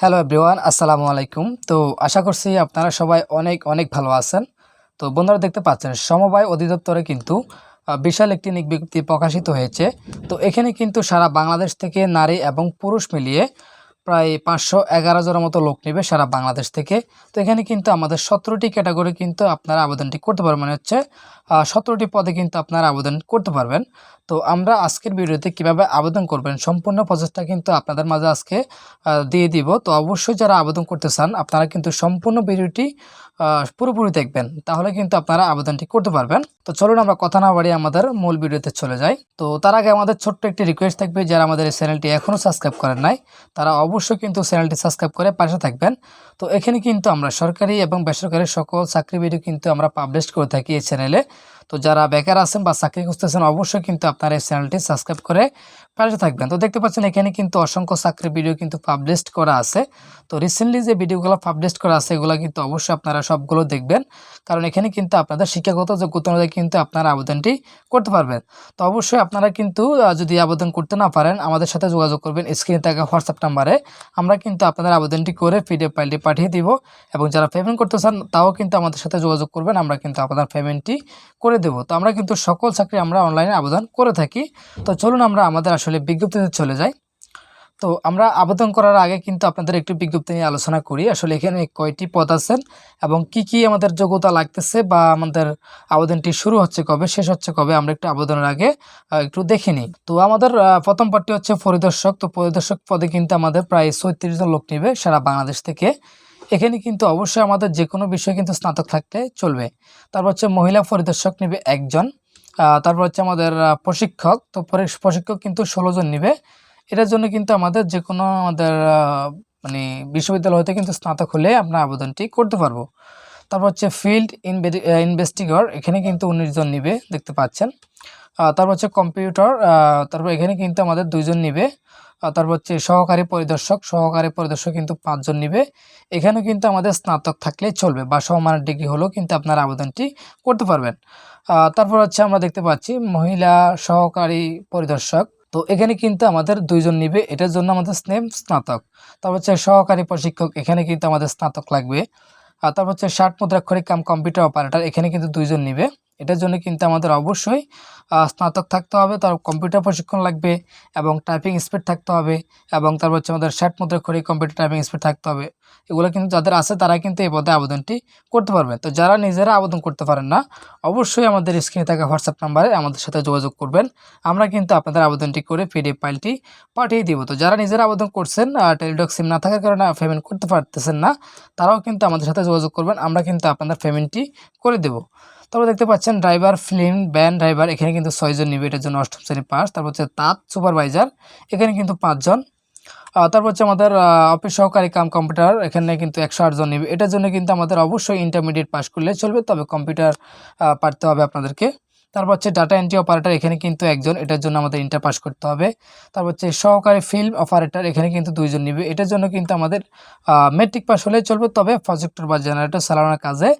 Hello everyone, আসসালামু আলাইকুম। তো আশা করছি আপনারা সবাই অনেক অনেক ভালো আছেন। তো বন্ধুরা দেখতে পাচ্ছেন, সমবায় অধিদপ্তরে কিন্তু বিশাল একটি বিজ্ঞপ্তি প্রকাশিত হয়েছে। তো এখানে কিন্তু সারা বাংলাদেশ থেকে নারী এবং পুরুষ মিলিয়ে প্রায় পাঁচশো এগারো জনের মতো লোক নেবে সারা বাংলাদেশ থেকে। তো এখানে কিন্তু আমাদের সতেরোটি ক্যাটাগরি কিন্তু আপনারা আবেদনটি করতে পারবেন। মানে হচ্ছে সতেরোটি পদে কিন্তু আপনারা আবেদন করতে পারবেন। তো আমরা আজকের ভিডিওতে কীভাবে আবেদন করবেন সম্পূর্ণ প্রসেসটা কিন্তু আপনাদের মাঝে আজকে দিয়ে দিব। তো অবশ্যই যারা আবেদন করতে চান, আপনারা কিন্তু সম্পূর্ণ ভিডিওটি পুরোপুরি দেখবেন। তাহলে কিন্তু আপনারা আবেদনটি করতে পারবেন। তো চলুন আমরা কথা না বাড়িয়ে আমাদের মূল ভিডিওতে চলে যাই। তো তার আগে আমাদের ছোট্ট একটি রিকোয়েস্ট থাকবে, যারা আমাদের এই চ্যানেলটি এখনও সাবস্ক্রাইব করেন নাই, তারা অবশ্যই কিন্তু চ্যানেলটি সাবস্ক্রাইব করে পাশে থাকবেন। তো এখানে কিন্তু আমরা সরকারি এবং বেসরকারি সকল চাকরি ভিডিও কিন্তু আমরা পাবলিশ করে থাকি এই চ্যানেলে তো যারা বেকার আছেন বা চাকরি খুঁজতেছেন অবশ্যই কিন্তু আপনার এই চ্যানেলটি সাবস্ক্রাইব করে পাশে থাকবেন। তো দেখতে পাচ্ছেন এখানে কিন্তু অসংখ্য চাকরি ভিডিও কিন্তু পাবলিশ করা আছে। তো রিসেন্টলি যে ভিডিওগুলো পাবলিশ করা আছে, এগুলো কিন্তু অবশ্যই আপনারা সবগুলো দেখবেন। কারণ এখানে কিন্তু আপনাদের শিক্ষাগত যোগ্যতা অনুযায়ী কিন্তু আপনারা আবেদনটি করতে পারবেন। তো অবশ্যই আপনারা কিন্তু যদি আবেদন করতে না পারেন, আমাদের সাথে যোগাযোগ করবেন স্ক্রিনে থাকা হোয়াটসঅ্যাপ নাম্বারে। আমরা কিন্তু আপনাদের আবেদনটি করে পিডিএফ ফাইলটি পাঠিয়ে দিব এবং যারা পেমেন্ট করতে চান, তাও কিন্তু আমাদের সাথে যোগাযোগ করবেন, আমরা কিন্তু আপনার পেমেন্টটি করে দেব। তো আমরা কিন্তু সকল চাকরি আমরা অনলাইনে আবেদন করে থাকি। তো চলুন আমরা আমাদের আসলে বিজ্ঞপ্তিতে চলে যাই তো আমরা আবেদন করার আগে কিন্তু আপনাদের একটু বিজ্ঞপ্তি নিয়ে আলোচনা করি। আসলে এখানে কয়টি পদ আছেন এবং কি কি আমাদের যোগ্যতা লাগতেছে বা আমাদের আবেদনটি শুরু হচ্ছে কবে, শেষ হচ্ছে কবে, আমরা একটু আবেদনের আগে একটু দেখে নিই। তো আমাদের প্রথম পদটি হচ্ছে পরিদর্শক। তো পরিদর্শক পদে কিন্তু আমাদের প্রায় ছয়ত্রিশ জন লোক নেবে সারা বাংলাদেশ থেকে। এখানে কিন্তু অবশ্যই আমাদের যে কোনো বিষয়ে কিন্তু স্নাতক থাকতে চলবে। তারপর হচ্ছে মহিলা পরিদর্শক নেবে একজন। তারপর হচ্ছে আমাদের প্রশিক্ষক। তো প্রশিক্ষক কিন্তু ষোলো জন নিবে। এটার জন্য কিন্তু আমাদের যে কোনো আমাদের মানে বিশ্ববিদ্যালয় হতে কিন্তু স্নাতক হলে আমরা আবেদনটি করতে পারব। তারপর হচ্ছে ফিল্ড ইনভেস্টিগর, এখানে কিন্তু উনিশ জন নিবে, দেখতে পাচ্ছেন। তারপর হচ্ছে কম্পিউটার তারপর এখানে কিন্তু আমাদের দুইজন নিবে। তারপর হচ্ছে সহকারী পরিদর্শক সহকারী পরিদর্শক কিন্তু পাঁচজন নিবে। এখানে কিন্তু আমাদের স্নাতক থাকলে চলবে বা সমমানের ডিগ্রি হলেও কিন্তু আপনার আবেদনটি করতে পারবেন। তারপর হচ্ছে আমরা দেখতে পাচ্ছি মহিলা সহকারী পরিদর্শক। তো এখানে কিন্তু আমাদের দুইজন নিবে, এটার জন্য আমাদের স্নেম স্নাতক। তারপর হচ্ছে সহকারী প্রশিক্ষক, এখানে কিন্তু আমাদের স্নাতক লাগবে। আর তারপর হচ্ছে ষাট মুদ্রাক্ষরিক কাম কম্পিউটার অপারেটর এখানে কিন্তু দুইজন নিবে। এটার জন্য কিন্তু আমাদের অবশ্যই স্নাতক থাকতে হবে, তার কম্পিউটার প্রশিক্ষণ লাগবে এবং টাইপিং স্পিড থাকতে হবে এবং তারপর হচ্ছে আমাদের ষাট মুদ্রাক্ষরিক কম্পিউটার টাইপিং স্পিড থাকতে হবে। এগুলো কিন্তু যাদের আছে তারা কিন্তু এই পদে আবেদনটি করতে পারবে। তো যারা নিজেরা আবেদন করতে পারেন না, অবশ্যই আমাদের স্ক্রিনে থাকা হোয়াটসঅ্যাপ নাম্বারে আমাদের সাথে যোগাযোগ করবেন। আমরা কিন্তু আপনাদের আবেদনটি করে পিডিএফ ফাইলটি পাঠিয়ে দিব। তো যারা নিজেরা আবেদন করছেন টেলিডক সিম না থাকার কারণে পেমেন্ট করতে পারতেছেন না, তারাও কিন্তু আমাদের সাথে যোগাযোগ করবেন। আমরা কিন্তু আপনাদের পেমেন্টটি করে দেব। তারপর দেখতে পাচ্ছেন ড্রাইভার ফিল্ম ব্যান ড্রাইভার এখানে কিন্তু ছয়জন নিবে, এটার জন্য অষ্টম শ্রেণি পাস। তারপর হচ্ছে তাঁত সুপারভাইজার এখানে কিন্তু পাঁচজন তারপর হচ্ছে আমাদের অফিস সহকারী কাম কম্পিউটার এখানে কিন্তু একশো আটজন নিবে। এটার জন্য কিন্তু আমাদের অবশ্যই ইন্টারমিডিয়েট পাস করলে চলবে, তবে কম্পিউটার পারতে হবে আপনাদেরকে। তারপর হচ্ছে ডাটা এন্ট্রি অপারেটর এখানে কিন্তু একজন, এটার জন্য আমাদের ইন্টার পাস করতে হবে। তারপর হচ্ছে সহকারী ফিল্ম অপারেটর এখানে কিন্তু দুইজন নিবে। এটার জন্য কিন্তু আমাদের মেট্রিক পাস হলে চলবে, তবে প্রজেক্টর বা জেনারেটর চালানোর কাজে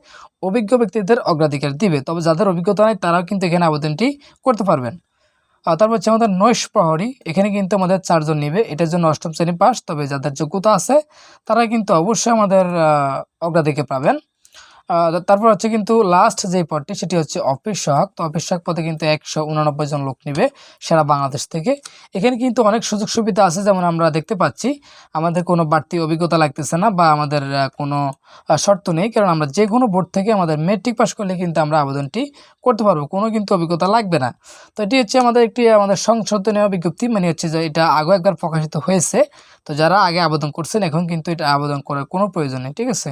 অভিজ্ঞ ব্যক্তিদের অগ্রাধিকার দিবে। তবে যাদের অভিজ্ঞতা নেই, তারাও কিন্তু এখানে আবেদনটি করতে পারবেন। তারপর হচ্ছে আমাদের নৈশ প্রহরী, এখানে কিন্তু আমাদের চারজন নিবে। এটার জন্য অষ্টম শ্রেণি পাস তবে যাদের যোগ্যতা আছে, তারা কিন্তু অবশ্যই আমাদের অগ্রাধিকার পাবেন। তারপর হচ্ছে কিন্তু লাস্ট যে পদটি, সেটি হচ্ছে অফিস সহায়ক তো অফিস সহায়ক পদে কিন্তু একশো উনানব্বই জন লোক নিবে সারা বাংলাদেশ থেকে। এখানে কিন্তু অনেক সুযোগ সুবিধা আছে, যেমন আমরা দেখতে পাচ্ছি। আমাদের কোনো বাড়তি অভিজ্ঞতা লাগতেছে না বা আমাদের কোনো শর্ত নেই। কারণ আমরা যে কোনো বোর্ড থেকে আমাদের মেট্রিক পাস করলে কিন্তু আমরা আবেদনটি করতে পারব। কোনো কিন্তু অভিজ্ঞতা লাগবে না। তো এটি হচ্ছে আমাদের একটি আমাদের সংশোধনীয় বিজ্ঞপ্তি। মানে হচ্ছে যে এটা আগে একবার প্রকাশিত হয়েছে। তো যারা আগে আবেদন করছেন, এখন কিন্তু এটা আবেদন করার কোনো প্রয়োজন নেই, ঠিক আছে?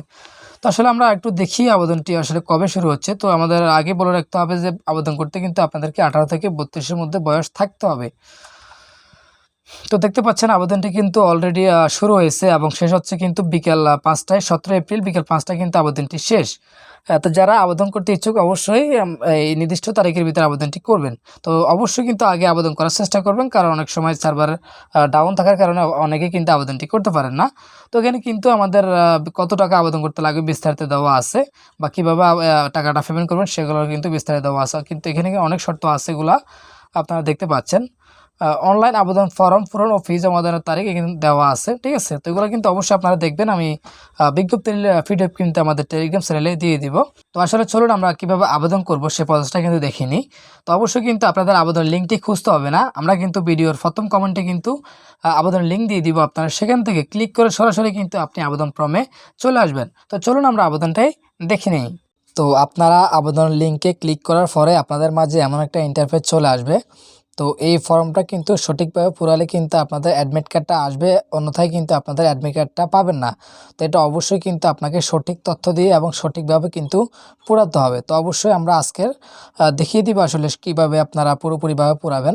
তো আসলে আমরা একটু দেখি আবেদনটি আসলে কবে শুরু হচ্ছে। তো আমাদের আগে বলে রাখতে হবে যে, আবেদন করতে কিন্তু আপনাদেরকে আঠারো থেকে বত্রিশের মধ্যে বয়স থাকতে হবে। তো দেখতে পাচ্ছেন আবেদনটি কিন্তু অলরেডি শুরু হয়েছে এবং শেষ হচ্ছে কিন্তু বিকেল পাঁচটায় সতেরো এপ্রিল বিকেল পাঁচটায় কিন্তু আবেদনটি শেষ। তো যারা আবেদন করতে ইচ্ছুক অবশ্যই এই নির্দিষ্ট তারিখের ভিতরে আবেদনটি করবেন। তো অবশ্যই কিন্তু আগে আবেদন করার চেষ্টা করবেন, কারণ অনেক সময় সার্ভার ডাউন থাকার কারণে অনেকে কিন্তু আবেদনটি করতে পারেন না। তো এখানে কিন্তু আমাদের কত টাকা আবেদন করতে লাগবে বিস্তারিত দেওয়া আছে বা কীভাবে টাকাটা পেমেন্ট করবেন সেগুলো কিন্তু বিস্তারিত দেওয়া আছে। কিন্তু এখানে অনেক শর্ত আছে এগুলা আপনারা দেখতে পাচ্ছেন। অনলাইন আবেদন ফর্ম পূরণ ও ফি জমা দেওয়ার তারিখ এখানে দেওয়া আছে, ঠিক আছে? তো এগুলো কিন্তু অবশ্যই আপনারা দেখবেন, আমি বিজ্ঞপ্তির পিডিএফ কিন্তু আমাদের টেলিগ্রাম চ্যানেলে দিয়ে দিব। তো আসলে চলুন আমরা কীভাবে আবেদন করব সে প্রসেসটা কিন্তু দেখিনি তো অবশ্যই কিন্তু আপনাদের আবেদন লিঙ্কটি খুঁজতে হবে না। আমরা কিন্তু ভিডিওর প্রথম কমেন্টে কিন্তু আবেদন লিঙ্ক দিয়ে দিব আপনারা। সেখান থেকে ক্লিক করে সরাসরি কিন্তু আপনি আবেদন ফর্মে চলে আসবেন। তো চলুন আমরা আবেদনটাই দেখে নিই। তো আপনারা আবেদন লিঙ্কে ক্লিক করার পরে আপনাদের মাঝে এমন একটা ইন্টারফেস চলে আসবে। তো এই ফর্মটা কিন্তু সঠিকভাবে পুরালে কিন্তু আপনাদের অ্যাডমিট কার্ডটা আসবে, অন্যথায় কিন্তু আপনাদের অ্যাডমিট কার্ডটা পাবেন না। তো এটা অবশ্যই কিন্তু আপনাকে সঠিক তথ্য দিয়ে এবং সঠিকভাবে কিন্তু পুরাতে হবে। তো অবশ্যই আমরা আজকের দেখিয়ে দিব আসলে কীভাবে আপনারা পুরোপুরিভাবে পুরাবেন।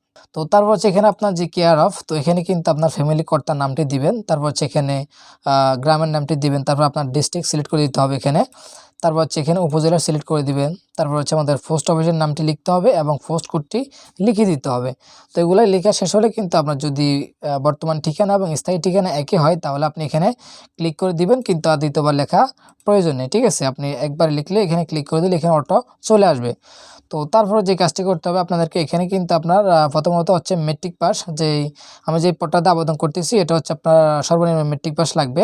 তো তারপর হচ্ছে এখানে আপনার যে কেয়ার অফ তো এখানে কিন্তু আপনার ফ্যামিলি কর্তার নামটি দিবেন। তারপর হচ্ছে এখানে গ্রামের নামটি দিবেন। তারপর আপনার ডিস্ট্রিক্ট সিলেক্ট করে দিতে হবে এখানে। তারপর হচ্ছে এখানে উপজেলা সিলেক্ট করে দিবেন। তারপর হচ্ছে আমাদের পোস্ট অফিসের নামটি লিখতে হবে এবং পোস্ট কোডটি লিখে দিতে হবে। তো এগুলো লেখা শেষ হলে কিন্তু আপনার যদি বর্তমান ঠিকানা এবং স্থায়ী ঠিকানা একই হয়, তাহলে আপনি এখানে ক্লিক করে দিবেন, কিন্তু আর দ্বিতীয়বার লেখা প্রয়োজন নেই, ঠিক আছে? আপনি একবার লিখলে এখানে ক্লিক করে দিলে এখানে অটো চলে আসবে। তো তারপরে যে কাজটি করতে হবে, আপনাদেরকে এখানে কিন্তু আপনার প্রথমত হচ্ছে মেট্রিক পাস যেই আমি যে পট্টাতে আবেদন করতেছি, এটা হচ্ছে আপনার সর্বনিম্ন মেট্রিক পাস লাগবে।